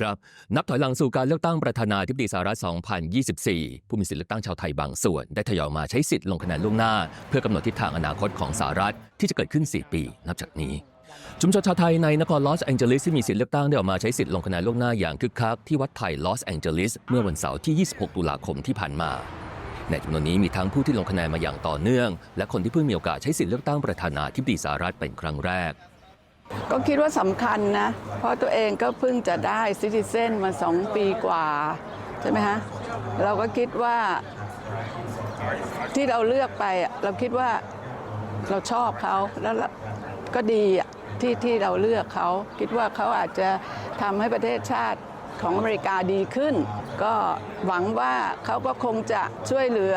ครับนับถอยหลังสู่การเลือกตั้งประธานาธิบดีสหรัฐ 2024 ผู้มีสิทธิเลือกตั้งชาวไทยบางส่วน ได้ทยอยมาใช้สิทธิ์ลงคะแนนล่วงหน้า เพื่อกำหนดทิศทางอนาคตของสหรัฐที่จะเกิดขึ้น 4 ปี นับจากนี้ ชุมชนชาวไทยในนครลอสแองเจลิสที่มีสิทธิเลือกตั้งได้ออกมาใช้สิทธิ์ลงคะแนนล่วงหน้าอย่างคึกคักที่วัดไทยลอสแองเจลิสเมื่อวันเสาร์ที่ 26 ตุลาคมที่ผ่านมาในจำนวนนี้มีทั้งผู้ที่ลงคะแนนมาอย่างต่อเนื่อง และคนที่เพิ่งมีโอกาสใช้สิทธิเลือกตั้งประธานาธิบดีสหรัฐเป็นครั้งแรก ก็คิดว่าสำคัญนะ เพราะตัวเองก็เพิ่งจะได้ซิติเซนมาสองปีกว่า ใช่ไหมฮะ เราก็คิดว่าที่เราเลือกไปเราคิดว่าเราชอบเขาแล้วก็ดีที่ที่เราเลือกเขา คิดว่าเขาอาจจะทำให้ประเทศชาติของอเมริกาดีขึ้น ก็หวังว่าเขาก็คงจะช่วยเหลือ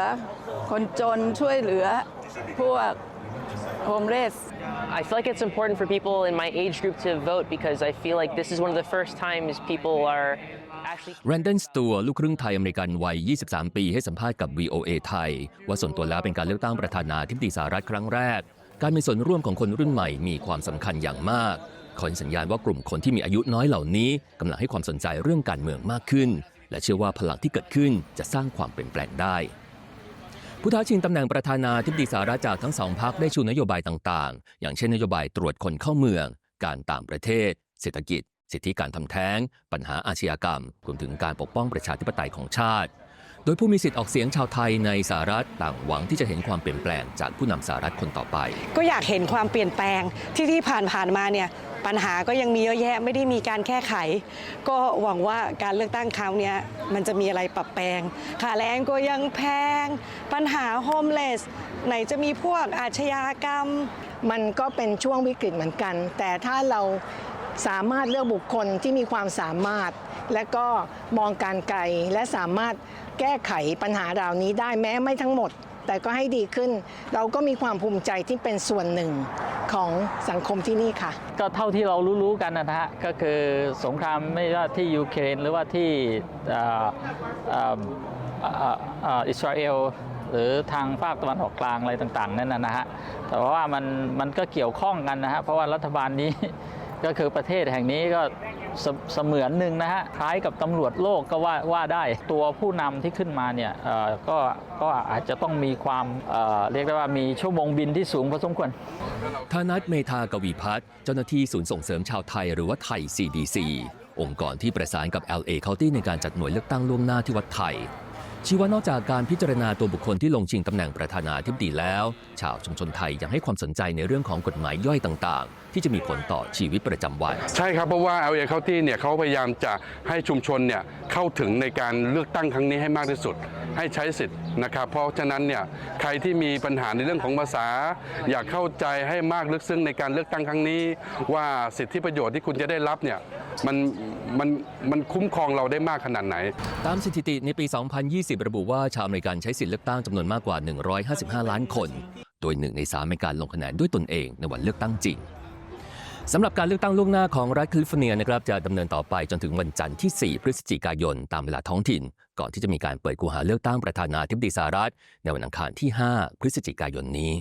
คนจนช่วยเหลือพวก โฮมเลส I feel like it's important for people in my age group to vote because I feel like this is one of the first times people are actually แรนด o นสตัวลูกครึ่งไทยอเมริกันวัย 23 ปีให้สัมภาษณ์กับ VOA ไทย ว่าส่วนตัวแล้วเป็นการเลือกตั้งประธานาธิบดีสหรัฐครั้งแรก การมีส่วนร่วมของคนรุ่นใหม่มีความสำคัญอย่างมากขอสัญญาณว่ากลุ่มคนที่มีอายุน้อยเหล่านี้กำลังให้ความสนใจเรื่องการเมืองมากขึ้น และเชื่อว่าพลังที่เกิดขึ้นจะสร้างความเปลี่ยนแปลงได้ ผู้ท้าชิงตำแหน่งประธานาธิบดีสหรัฐจากทั้งสองพรรคได้ชูนโยบายต่างๆ อย่างเช่นนโยบายตรวจคนเข้าเมือง การต่างประเทศ เศรษฐกิจ สิทธิการทำแท้ง ปัญหาอาชญากรรมรวมถึงการปกป้องประชาธิปไตยของชาติ โดยผู้มีสิทธิ์ออกเสียงชาวไทยในสหรัฐต่างหวังที่จะเห็นความเปลี่ยนแปลงจากผู้นำสหรัฐคนต่อไป ก็อยากเห็นความเปลี่ยนแปลงที่ที่ผ่านผ่านๆมาเนี่ยปัญหาก็ยังมีเยอะแยะไม่ได้มีการแก้ไข ก็หวังว่าการเลือกตั้งคราวเนี้ยมันจะมีอะไรปรับแปลงค่าแรงก็ยังแพง ปัญหาโฮมเลสไหนจะมีพวกอาชญากรรม มันก็เป็นช่วงวิกฤตเหมือนกัน แต่ถ้าเราสามารถเลือกบุคคลที่มีความสามารถ และก็มองการไกลและสามารถ แก้ไขปัญหาเหล่านี้ได้แม้ไม่ทั้งหมด แต่ก็ให้ดีขึ้น เราก็มีความภูมิใจที่เป็นส่วนหนึ่งของสังคมที่นี่ค่ะ ก็เท่าที่เรารู้ๆกันนะฮะก็คือสงครามไม่ว่าที่ยูเครนหรือว่าที่อิสราเอลหรือทางภาคตะวันออกกลางอะไรต่างๆนั่นนะฮะแต่ว่ามันมันก็เกี่ยวข้องกันนะฮะเพราะว่ารัฐบาลนี้ก็คือประเทศแห่งนี้ก็ เสเสมือนหนึ่งนะฮะคล้ายกับตำรวจโลกก็ว่าว่าได้ตัวผู้นำที่ขึ้นมาเนี่ยเอ่อก็ก็อาจจะต้องมีความเอ่อเรียกได้ว่ามีชั่วโมงบินที่สูงพอสมควรธานัทเมธากวีพัฒน์เจ้าหน้าที่ศูนย์ส่งเสริมชาวไทยหรือว่าไทย CDC องค์กรที่ประสานกับ LA County ในการจัดหน่วยเลือกตั้งล่วงหน้าที่วัดไทย ชี้ว่านอกจากการพิจารณาตัวบุคคลที่ลงชิงตำแหน่งประธานาธิบดีแล้ว ชาวชุมชนไทยยังให้ความสนใจในเรื่องของกฎหมายย่อยต่าง ๆ ที่จะมีผลต่อชีวิตประจำวัน ใช่ครับเพราะว่า LA County เนี่ยเขาพยายามจะให้ชุมชนเนี่ยเข้าถึงในการเลือกตั้งครั้งนี้ให้มากที่สุด ให้ใช้สิทธิ์นะครับ เพราะฉะนั้นเนี่ยใครที่มีปัญหาในเรื่องของภาษา อยากเข้าใจให้มากลึกซึ้งในการเลือกตั้งครั้งนี้ ว่าสิทธิประโยชน์ที่คุณจะได้รับเนี่ยมันมันมันคุ้มครองเราได้มากขนาดไหน ตามสถิติในปี 2020 ระบุว่าชาวอเมริกันใช้สิทธิเลือกตั้งจำนวนมากกว่า 155 ล้านคน โดยหนึ่งในสามเป็นการลงคะแนนด้วยตนเองในวันเลือกตั้งจริง สำหรับการเลือกตั้งล่วงหน้าของรัฐแคลิฟอร์เนียนะครับจะดำเนินต่อไปจนถึงวันจันทร์ที่ 4 พฤศจิกายนตามเวลาท้องถิ่น ก่อนที่จะมีการเปิดกูหาเลือกตั้งประธานาธิบดีสหรัฐ ในวันอังคารที่ 5 พฤศจิกายนนี้